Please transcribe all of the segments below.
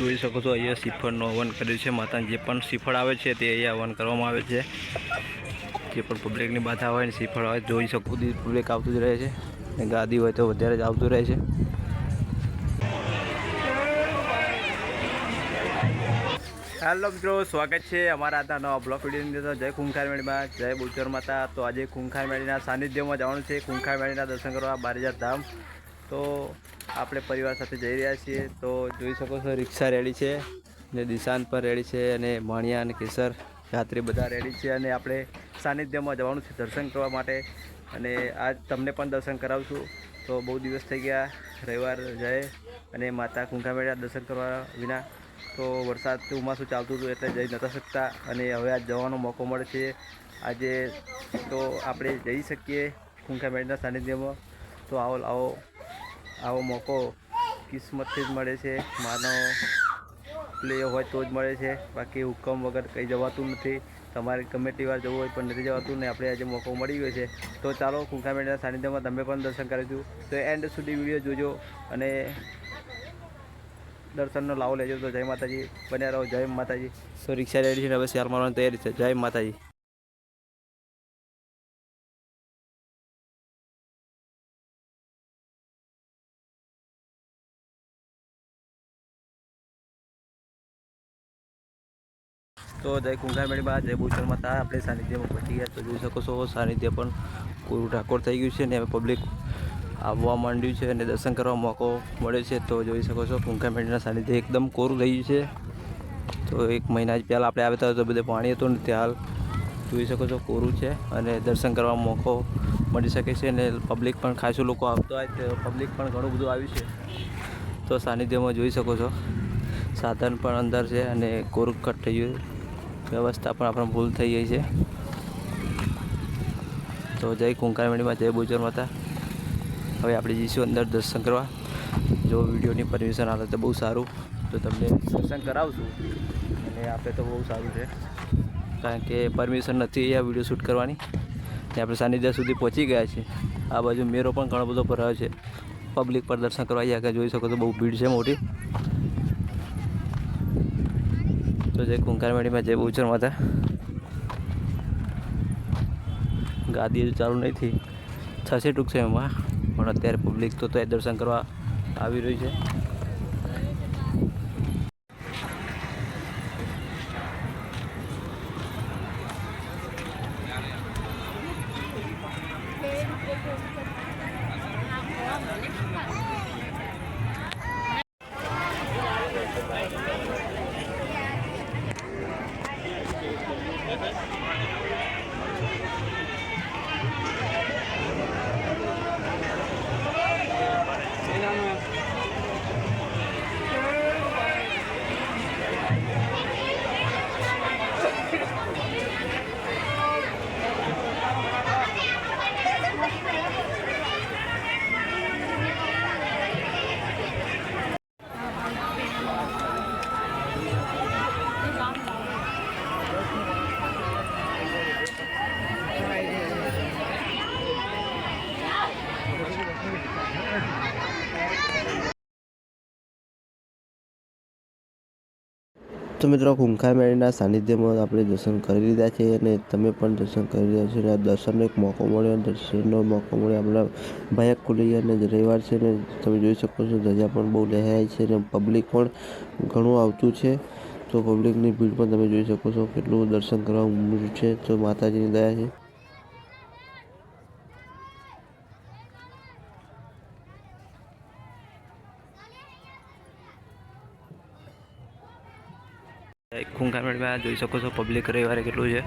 જોઈ શકો છો, અહીંયા શ્રીફળનું હવન કર્યું છે, માતાને જે પણ શ્રીફળ આવે છે તે અહીંયા હવન કરવામાં આવે છે. જે પણ પબ્લિકની બાધા હોય ને શ્રીફળ હોય, જોઈ શકો પબ્લિક આવતું જ રહે છે. ને ગાદી હોય તો વધારે જ આવતું રહે છે. હેલો મિત્રો, સ્વાગત છે અમારા આજના નવા બ્લોક વિડીયોની અંદર. જય ખૂંખાર મેળીમાં જય બુચર માતા. તો આજે ખૂંખાર મેળીના સાનિધ્યમાં જવાનું છે. ખૂંખાર મેળીના દર્શન કરવા બારીજાર ધામ. તો આપણે પરિવાર સાથે જઈ રહ્યા છીએ. તો જોઈ શકો છો, રિક્ષા રેડી છે ને દિશાંત પણ રેડી છે અને માણિયા અને કેસર રાત્રે બધા રેડી છે અને આપણે સાનિધ્યમાં જવાનું છે દર્શન કરવા માટે. અને આજ તમને પણ દર્શન કરાવશું. તો બહુ દિવસ થઈ ગયા, રવિવાર જાય અને માતા કુંખામેળના દર્શન કરવા વિના. તો વરસાદ ઉમાસું ચાલતું હતું એટલે જઈ નતા શકતા અને હવે આજ જવાનો મોકો મળે છે. આજે તો આપણે જઈ શકીએ કુંખામેળના સાનિધ્યમાં. તો આવો આવો આવો મોકો કિસ્મતથી જ મળે છે. માનો પ્લે હોય તો જ મળે છે. બાકી હુકમ વગર કંઈ જવાતું નથી. તમારે ગમે તે વાર જવું હોય પણ નથી જવાતું ને આપણે આજે મોકો મળી ગયો છે. તો ચાલો કુંખા મેળાના સાનિધ્યમાં તમે પણ દર્શન કરીશું તો એન્ડ સુધી વીડિયો જોજો અને દર્શનનો લાવો લેજો. તો જય માતાજી. બન્યા રહો. જય માતાજી. સો રિક્ષા રેડી છે હવે શેર મારવાની તૈયારી છે. જય માતાજી. તો જય કુંભાર બા, જય ભૂષણ માતા. આપણે સાનિધ્યમાં પહોંચી ગયા તો જોઈ શકો છો, સાનિધ્ય પણ પૂરું ઠાકોર થઈ ગયું છે ને હવે પબ્લિક આવવા માંડ્યું છે અને દર્શન કરવા મોકો મળે છે. તો જોઈ શકો છો કુંખા મેળીના સાનિધ્ય એકદમ કોરું થઈ ગયું છે. તો એક મહિના જ પહેલાં આપણે આવ્યા હતા તો બધે પાણી હતું ને ત્યાં જોઈ શકો છો, કોરું છે અને દર્શન કરવા મોકો મળી શકે છે અને પબ્લિક પણ ખાસું લોકો આવતો હોય તો પબ્લિક પણ ઘણું બધું આવ્યું છે. તો સાનિધ્યમાં જોઈ શકો છો, સાધન પણ અંદર છે અને કોરું કટ થઈ ગયું વ્યવસ્થા પણ આપણે ભૂલ થઈ ગઈ છે. તો જય કુંકારમેડીમાં, જય બુજર માતા. હવે આપણે જઈશું અંદર દર્શન કરવા. જો વિડીયોની પરમિશન આવે તો બહુ સારું. તો તમને દર્શન કરાવશું. અને આપણે તો બહુ સારું છે. કારણ કે પરમિશન નથી આ વીડિયો શૂટ કરવાની. ને આપણે સાનિધ્ય સુધી પહોંચી ગયા છીએ. આ બાજુ મેરો પણ ઘણો બધો ભરાયો છે. પબ્લિક પર દર્શન કરવા આગળ જોઈ શકો તો બહુ ભીડ છે મોટી. તો જય કુંકારમેડીમાં જે બહુચર માતા ગાદી ચાલુ નહીં થઈ. થશે ટૂંક એમાં, પણ અત્યારે પબ્લિક તો દર્શન કરવા આવી રહી છે. તો મિત્રો ખૂંખાર મેળીના સાનિધ્યમાં આપણે દર્શન કરી લીધા છે અને તમે પણ દર્શન કરી રહ્યા છો અને આ દર્શનનો એક મોકો મળ્યો અને દર્શનનો મોકો મળ્યો. આપણા ભાયક ખુલી અને રવિવાર છે ને તમે જોઈ શકો છો ધજા પણ બહુ લહેરાય છે અને પબ્લિક પણ ઘણું આવતું છે. તો પબ્લિકની ભીડ પણ તમે જોઈ શકો છો કેટલું દર્શન કરવા ઉમટ્યું છે. તો માતાજીની દયા છે. ખૂંખામેળમાં જોઈ શકો છો પબ્લિક રવિવારે કેટલું છે.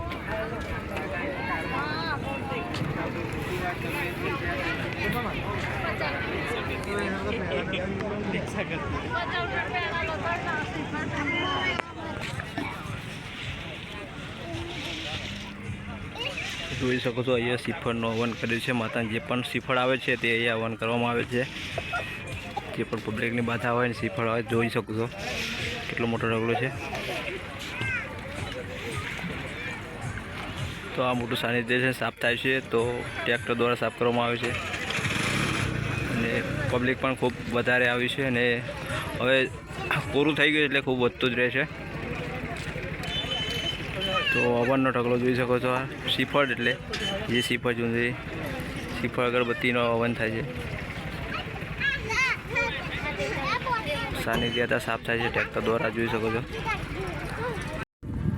જોઈ શકો છો, અહીંયા શ્રીફળનું હવન કર્યું છે, માતાને જે પણ શ્રીફળ આવે છે તે અહીંયા હવન કરવામાં આવે છે. જે પણ પબ્લિકની બાધા હોય ને શ્રીફળ હોય, જોઈ શકો છો, કેટલો મોટો ઢગલો છે. તો આ મોટું સાનિધ્ય છે સાફ થાય છે તો ટ્રેક્ટર દ્વારા સાફ કરવામાં આવે છે. અને પબ્લિક પણ ખૂબ વધારે આવી છે અને હવે પૂરું થઈ ગયું એટલે ખૂબ વધતું જ રહેશે તો અવનનો ઢગલો જોઈ શકો છો આ શ્રીફળ એટલે જે શ્રીફળ ચૂંદડી શ્રીફળ અગરબત્તીનો હવન થાય છે. સાનિધ્યતા સાફ થાય છે ટ્રેક્ટર દ્વારા, જોઈ શકો છો.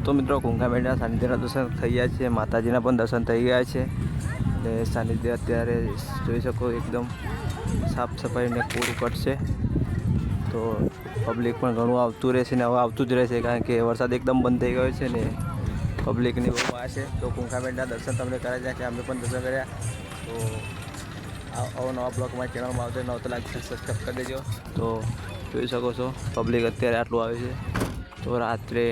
તો મિત્રો કુંકામેળના સાનિધ્યના દર્શન થઈ ગયા છે. માતાજીના પણ દર્શન થઈ ગયા છે. અને સાનિધ્ય અત્યારે જોઈ શકો એકદમ સાફ સફાઈને પૂરું કરશે તો પબ્લિક પણ ઘણું આવતું રહેશે ને હવે આવતું જ રહેશે કારણ કે વરસાદ એકદમ બંધ થઈ ગયો છે ને પબ્લિકની બહુ આ છે. તો કુંકામેળના દર્શન તમને કરાવ્યા છે. અમે પણ દર્શન કર્યા. તો આવો નવા બ્લોગમાં ચેનલમાં આવતો નવ તો લાઈક સબસ્ક્રાઈબ કરી દેજો. તો જોઈ શકો છો પબ્લિક અત્યારે આટલું આવે છે. તો રાત્રે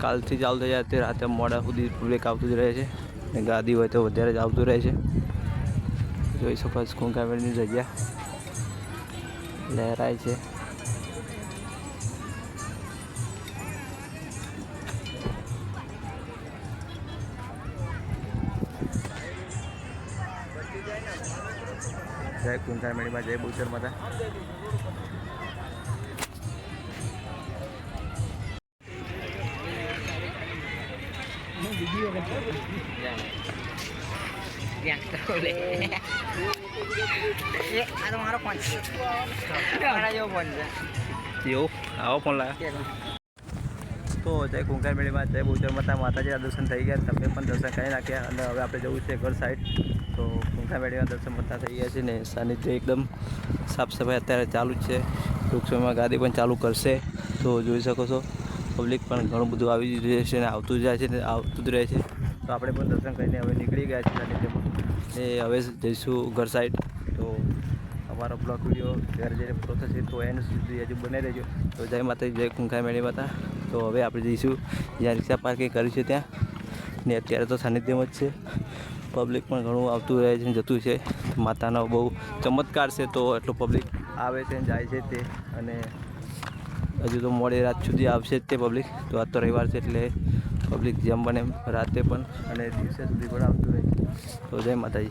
કાલથી ચાલુ થઈ જાય તે રાતે મોડા સુધી પબ્લિક આવતું જ રહે છે. ને ગાદી હોય તો વધારે જ આવતું રહે છે. જોઈ શકો છો કુંકામેળની જગ્યા. લહેરાય છે. જય કુંકામેળીમાં જય બુચર માતા. આ તો આવો ફોન લાવ્યો તો જય કુંકાર મેળીમાં જય બુજર માતા, માતાજીના દર્શન થઈ ગયા. તમે પણ દર્શન કરી નાખ્યા અને હવે આપણે જવું છે ઘર સાઈડ તો કુંકાર મેળીમાં દર્શન બધા થઈ ગયા છે ને સાનિધ્ય એકદમ સાફ સફાઈ અત્યારે ચાલુ જ છે. ટૂંક સમયમાં ગાદી પણ ચાલુ કરશે. તો જોઈ શકો છો. પબ્લિક પણ ઘણું બધું આવી જ રહે છે ને આવતું જાય છે ને આવતું જ રહે છે. તો આપણે પણ દર્શન કરીને હવે નીકળી ગયા છીએ સાનિધ્યમાં એ હવે જઈશું ઘર સાઈડ તો અમારો બ્લોગ વીડિયો ઘરે જઈને પૂરો થશે તો એન્ડ સુધી હજુ બને રહેજો. તો જય માતા જય કુંખાઈ મેળી માતા. તો હવે આપણે જઈશું જ્યાં રિક્ષા પાર્કિંગ કર્યું છે ત્યાં. ને અત્યારે તો સાનિધ્યમાં જ છે. પબ્લિક પણ ઘણું આવતું રહે છે ને જતું છે. માતાનો બહુ ચમત્કાર છે તો એટલું પબ્લિક આવે છે ને જાય છે તે. અને હજુ તો મોડી રાત સુધી આવશે જ તે પબ્લિક તો આજ તો રવિવાર છે એટલે પબ્લિક જેમ બને રાતે પણ અને દિવસે સુધી પણ આવતું રહે. તો જય માતાજી.